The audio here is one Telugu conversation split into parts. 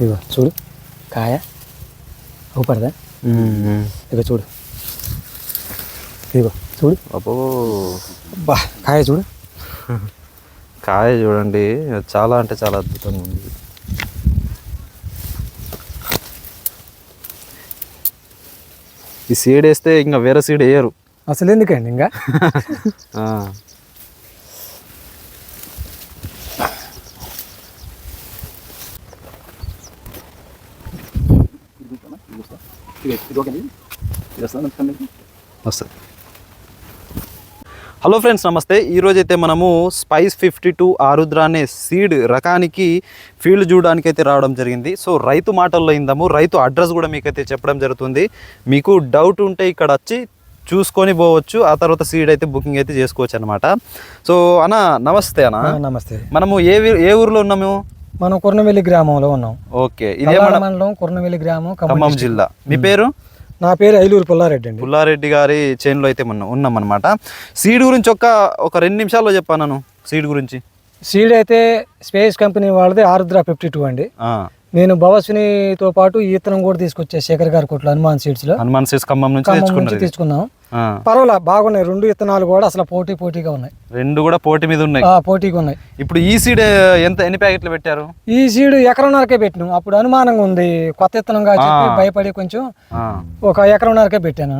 ఇగో చూడు. కాయ. ఊపడదా? ఇగో చూడు. ఇగో చూడు. అబ్బో. బా కాయ చూడు. కాయ చూడండి. చాలా అంటే చాలా అద్భుతంగా ఉంది. ఈ సీడ్ వేస్తే ఇంకా వేరే సీడ్ వేయరు. అసలు ఎందుకండి ఇంకా? వస్తుంది హలో ఫ్రెండ్స్ నమస్తే. ఈరోజు అయితే మనము స్పైస్ ఫిఫ్టీ టూ ఆరుద్ర అనే సీడ్ రకానికి ఫీల్డ్ చూడడానికి అయితే రావడం జరిగింది. సో రైతు మాటల్లో ఇందాము. రైతు అడ్రస్ కూడా మీకైతే చెప్పడం జరుగుతుంది. మీకు డౌట్ ఉంటే ఇక్కడ వచ్చి చూసుకొని పోవచ్చు. ఆ తర్వాత సీడ్ అయితే బుకింగ్ అయితే చేసుకోవచ్చు అనమాట సో అన్న నమస్తే అన్న. నమస్తే. మనము ఏ ఏ ఊర్లో ఉన్నాము? మనం కుర్నవెల్లి గ్రామంలో ఉన్నాం. ఓకే ఇదే మన మండలం కుర్నవెల్లి గ్రామం ఖమ్మం. జిల్లా. మీ పేరు? నా పేరు ఐలూరు పుల్లారెడ్డి అండి. పుల్లారెడ్డి గారి చేనులో అయితే మనం ఉన్నాం అనమాట సీడ్ గురించి ఒక ఒక రెండు నిమిషాల్లో చెప్పాను సీడ్ గురించి. సీడ్ అయితే స్పేస్ కంపెనీ వాళ్ళది ఆరుద్ర ఫిఫ్టీ టూ అండి. నేను భవస్వినితో పాటు ఈతనం కూడా తీసుకొచ్చా శేఖర్ గారి కొట్లు హనుమాన్ సీడ్స్లో. హనుమాన్ సీడ్స్ ఖమ్మం నుంచి ఖమ్మం పర్వాలా బాగున్నాయి. రెండు విత్తనాలు కూడా అసలు పోటీ పోటీగా ఉన్నాయి. రెండు కూడా పోటీ మీద ఉన్నాయి. ఆ, పోటీగా ఉన్నాయి. ఇప్పుడు ఈ సీడ్ ఎంత ఎన్ని ప్యాకెట్లు పెట్టారు? ఈ సీడ్ ఎకరంన్నరకే పెట్టినాం. అప్పుడు అనుమానంగా ఉంది. కొత్త విత్తనంగా చెప్పి భయపడి కొంచెం ఒక ఎకరంన్నరకే పెట్టాను.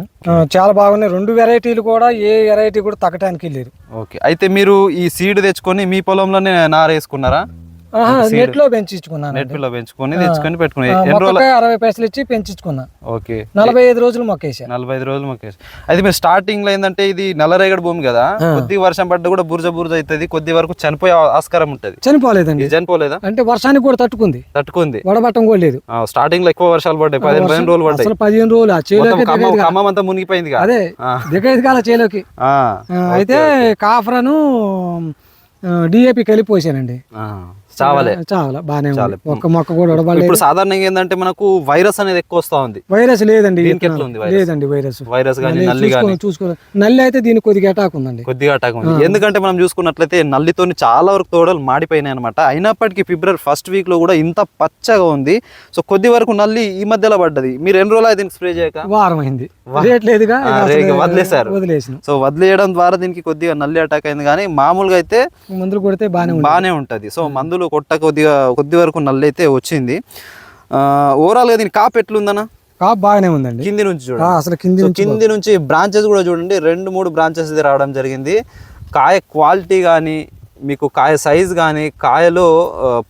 చాలా బాగున్నాయి. రెండు వెరైటీలు కూడా ఏ వెరైటీ కూడా తగ్గటానికి లేదు ఓకే. అయితే మీరు ఈ సీడ్ తెచ్చుకొని మీ పొలంలోనే నారేసుకున్నారా? నెట్లో పెంచుకున్నాను నెట్ పిల్ల పెంచుకొని తెచ్చుకొని పెట్టుకుని మొక్కకే అరవై పైసలు ఇచ్చి పెంచుకున్నా ఓకే. నలభై ఐదు రోజులు మొక్కేసా. నలభై ఐదు రోజులు మొక్కేసి. అయితే మీరు స్టార్టింగ్లో ఏంటంటే ఇది నల్లరేగడి భూమి కదా కొద్ది వర్షం పడ్డ కూడా బురజ బురజ అవుతుంది కొద్ది వరకు చనిపోయే ఆస్కారం ఉంటది. చనిపోలేదండి. చనిపోలేదా? అంటే వర్షానికి కూడా తట్టుకుంది. తట్టుకుంది. వడబట్టం కూడా లేదు. స్టార్టింగ్లో ఎక్కువ వర్షాలు పడ్డాయి పదిహేను పదిహేను రోజులు పడ్డాయి. పదిహేను రోజులు ఖమ్మం అంతా మునిగిపోయింది అదే. దిగేది కాల చేలోకి. అయితే కాఫరను డిఏపి కలిపోసానండి ఆ, చావలే. బాగానే ఉంది. ఒక్క మొక్క కూడా ఇప్పుడు సాధారణంగా ఏంటంటే మనకు వైరస్ అనేది ఎక్కువ వస్తా ఉంది. వైరస్ లేదండి? లేదండి వైరస్. వైరస్ కానీ నల్లి కానీ చూసుకో చూసుకో నల్లి అయితే దీనికి కొద్దిగా అటాక్ ఉందండి. కొద్దిగా అటాక్ ఉంది. ఎందుకంటే మనం చూసుకున్నట్లయితే నల్లితోని చాలా వరకు తోడలు మాడిపోయినాయి అనమాట అయినప్పటికీ ఫిబ్రవరి ఫస్ట్ వీక్లో కూడా ఇంత పచ్చగా ఉంది. సో కొద్ది వరకు నల్లి ఈ మధ్యలో పడ్డది. మీరు ఎన్ని రోజులు దీనికి స్ప్రే చేయక? వారం అయింది. వదిలేసిన. సో వదిలేయడం ద్వారా దీనికి కొద్దిగా నల్లి అటాక్ అయింది. కానీ మామూలుగా అయితే మందులు కొడితే బాగానే బాగానే ఉంటుంది. సో మందులు కొట్ట కొద్దిగా కొద్ది వరకు నల్లి అయితే వచ్చింది ఓవరాల్గా దీని కాపు ఎట్లుందన్న? కాపు బాగానే ఉందండి. కింది నుంచి చూడండి. అసలు కింది కింది నుంచి బ్రాంచెస్ కూడా చూడండి. రెండు మూడు బ్రాంచెస్ రావడం జరిగింది. కాయ క్వాలిటీ కానీ మీకు కాయ సైజ్ కానీ కాయలో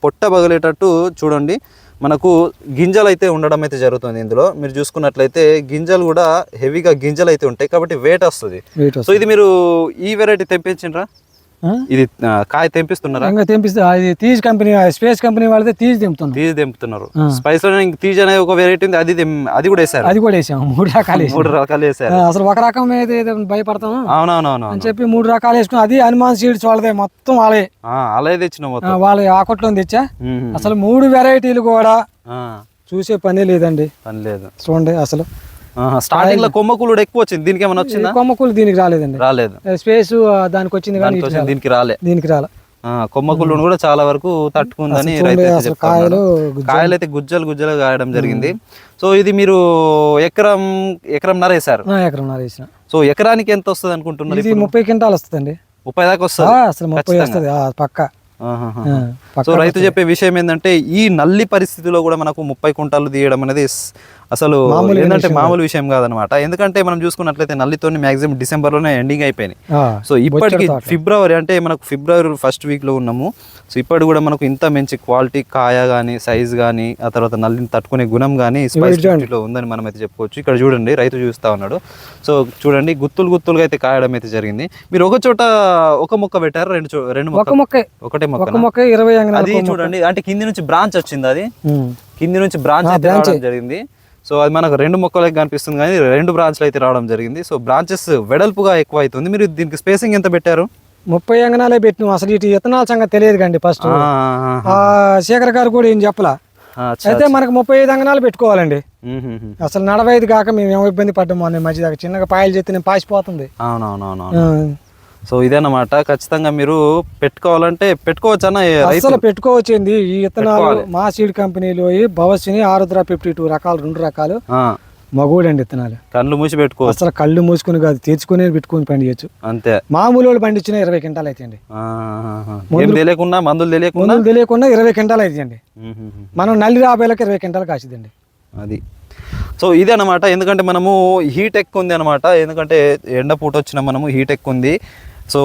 పొట్ట పగిలేటట్టు చూడండి. మనకు గింజలు అయితే ఉండడం అయితే జరుగుతుంది ఇందులో. మీరు చూసుకున్నట్లయితే గింజలు కూడా హెవీగా గింజలు అయితే ఉంటాయి. కాబట్టి వెయిట్ వస్తుంది. సో ఇది మీరు ఈ వెరైటీ తెప్పించిండ్రా ఇది కాయ తెంపిస్తున్నారా? ఇంకా తెంపిస్తే. అది తీజ్ కంపెనీ స్పేస్ కంపెనీ వాళ్ళదే తీజ్ తెంపుతున్నాం. తీసి తెంపుతున్నారు. స్పైస్లో తీజ్ అనే ఒక వెరైటీ ఉంది అది అది కూడా వేసారు అది కూడా వేసాము. మూడు రకాలు మూడు రకాలు వేసారు అసలు ఒక రకం మీద ఏదో భయపడతాము? అవునవునవును అని చెప్పి మూడు రకాలు వేసుకుని అది హనుమాన్ సీడ్స్ వాళ్ళదే మొత్తం వాళ్ళే. అలాగే తెచ్చిన మొత్తం. వాళ్ళ ఆ కొట్లో తెచ్చా. అసలు మూడు వెరైటీలు కూడా ఆ, చూసే పనే లేదండి. పని లేదు. చూడండి అసలు. స్టార్టింగ్లో కొమ్మకూలుడు ఎక్కువ వచ్చింది. దీనికి ఏమైనా వచ్చిందా? కొమ్మకులు దీనికి రాలేదండి. రాలేదు. స్పేస్ దానికి వచ్చింది కానీ దానికి రాలే. దీనికి రాలే. కొమ్మకూలుడు కూడా చాలా వరకు తట్టుకుందని రైతు. కాయలు కాయలు అయితే గుజ్జలు గుజ్జలు కాయడం జరిగింది. సో ఇది మీరు ఎకరం ఎకరం నరేసారు ఎకరం వేసిన. సో ఎకరానికి ఎంత వస్తుంది అనుకుంటున్నారు ఇది ముప్పై క్వింటాలు వస్తుందండి. ముప్పై దాకా వస్తుంది? అసలు ముప్పై వస్తుంది. పక్క. సో రైతు చెప్పే విషయం ఏంటంటే ఈ నల్లి పరిస్థితిలో కూడా మనకు ముప్పై కుంటాలు తీయడం అనేది అసలు ఏంటంటే మామూలు విషయం కాదనమాట ఎందుకంటే మనం చూసుకున్నట్లయితే నల్లితోని మాక్సిమం డిసెంబర్లోనే ఎండింగ్ అయిపోయినాయి. సో ఇప్పటికి ఫిబ్రవరి అంటే మనకు ఫిబ్రవరి ఫస్ట్ వీక్లో ఉన్నాము. సో ఇప్పటి కూడా మనకు ఇంత మంచి క్వాలిటీ కాయ కానీ సైజ్ కానీ ఆ తర్వాత నల్లిని తట్టుకునే గుణం కానీ స్పైస్లో ఉందని మనం అయితే చెప్పుకోవచ్చు. ఇక్కడ చూడండి రైతు చూస్తా ఉన్నాడు. సో చూడండి గుత్తులు గుత్తులుగా అయితే కాయడం అయితే జరిగింది. మీరు ఒక చోట ఒక మొక్క పెట్టారు? రెండు రెండు మొక్క. ఒకటే మొక్క ఇరవై అది చూడండి అంటే కింది నుంచి బ్రాంచ్ వచ్చింది అది. కింది నుంచి బ్రాంచ్ అయితే జరిగింది. సో అది మనకు రెండు మొక్కలకి కనిపిస్తుంది కానీ రెండు బ్రాంచ్లు అయితే రావడం జరిగింది. సో బ్రాంచెస్ వెడల్పుగా ఎక్కువ అవుతుంది మీరు దీనికి స్పేసింగ్ ఎంత పెట్టారు? ముప్పై అంగనాలే పెట్టినాం. అసలు ఇటు ఇతనాల సంగతి తెలియదు కండి ఫస్ట్ శేఖర్ గారు కూడా ఏం చెప్పలా. అయితే మనకు ముప్పై ఐదు అంగనాలు పెట్టుకోవాలండి. అసలు ఐదు కాక మేము ఏమో ఇబ్బంది పడ్డాము మధ్య దాకా చిన్నగా పాయలు చేస్తే నేను పాసిపోతుంది అవునవునవును సో ఇదేనమాట. ఖచ్చితంగా మీరు పెట్టుకోవాలంటే పెట్టుకోవచ్చా రైతు అసలు పెట్టుకోవచ్చింది. ఈ పెట్టుకోవాలి. మా సీడ్ కంపెనీలో భవస్ని ఆరుద్ర ఫిఫ్టీ టూ రకాలు రెండు రకాలు. మగోడండి విత్తనాలు కళ్ళు మూసి పెట్టుకోవచ్చు అసలు కళ్ళు మూసుకుని కాదు తెచ్చుకుని పెట్టుకుని పండించచ్చు అంతే. మామూలు వాళ్ళు పండించిన ఇరవై క్వింటాలు. ఏం తెలియకుండా మందులు తెలియకుండా తెలియకుండా ఇరవై క్వింటాలు మ్మ్. మనం నల్లి రాబేలకు ఇరవై క్వింటాలు కాసిదండి అది. సో ఇదే అనమాట ఎందుకంటే మనము హీట్ ఎక్కువ ఉంది అనమాట ఎందుకంటే ఎండ పూట వచ్చిన మనము హీట్ ఎక్కువ ఉంది. సో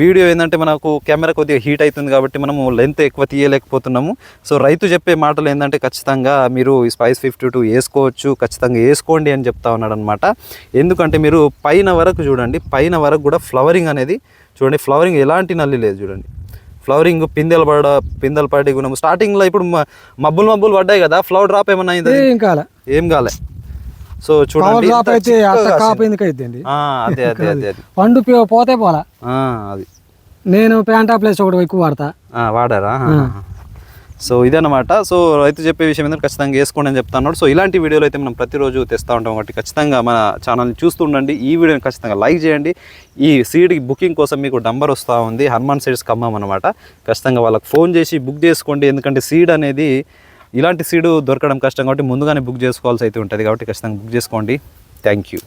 వీడియో ఏంటంటే మనకు కెమెరా కొద్దిగా హీట్ అవుతుంది కాబట్టి మనము లెంత్ ఎక్కువ తీయలేకపోతున్నాము. సో రైతు చెప్పే మాటలు ఏంటంటే ఖచ్చితంగా మీరు ఈ స్పైస్ ఫిఫ్టీ టూ వేసుకోవచ్చు ఖచ్చితంగా వేసుకోండి అని చెప్తా ఉన్నాడు అనమాట ఎందుకంటే మీరు పైన వరకు చూడండి పైన వరకు కూడా ఫ్లవరింగ్ అనేది చూడండి ఫ్లవరింగ్ ఎలాంటి నల్లి లేదు చూడండి. ఫ్లవరింగ్ పిందెలు పడ పిందెలు పడే గుణం స్టార్టింగ్లో ఇప్పుడు మ- మబ్బులు మబ్బులు పడ్డాయి కదా ఫ్లవర్ డ్రాప్ ఏమన్నా అయింది? ఏం కాల. ఏం కాలే. సో చూడండి అదే అదే అదే అదే. పండు పోతే పోలా. అది. నేను ప్యాంటా ప్లేస్ ఒకటి ఎక్కువ వాడతా. వాడారా? సో ఇదన్నమాట. సో రైతు చెప్పే విషయం ఏంటంటే ఖచ్చితంగా వేసుకోండి అని చెప్తున్నాడు. సో ఇలాంటి వీడియోలు అయితే మనం ప్రతిరోజు తెస్తూ ఉంటాం కాబట్టి ఖచ్చితంగా మన ఛానల్ని చూస్తూ ఉండండి. ఈ వీడియోని ఖచ్చితంగా లైక్ చేయండి. ఈ సీడ్ బుకింగ్ కోసం మీకు నంబర్ వస్తూ ఉంది. హనుమాన్ సీడ్స్ ఖమ్మం అనమాట ఖచ్చితంగా వాళ్ళకి ఫోన్ చేసి బుక్ చేసుకోండి. ఎందుకంటే సీడ్ అనేది ఇలాంటి సీడు దొరకడం కష్టం కాబట్టి ముందుగానే బుక్ చేసుకోవాల్సి అయితే ఉంటుంది కాబట్టి ఖచ్చితంగా బుక్ చేసుకోండి. Thank you.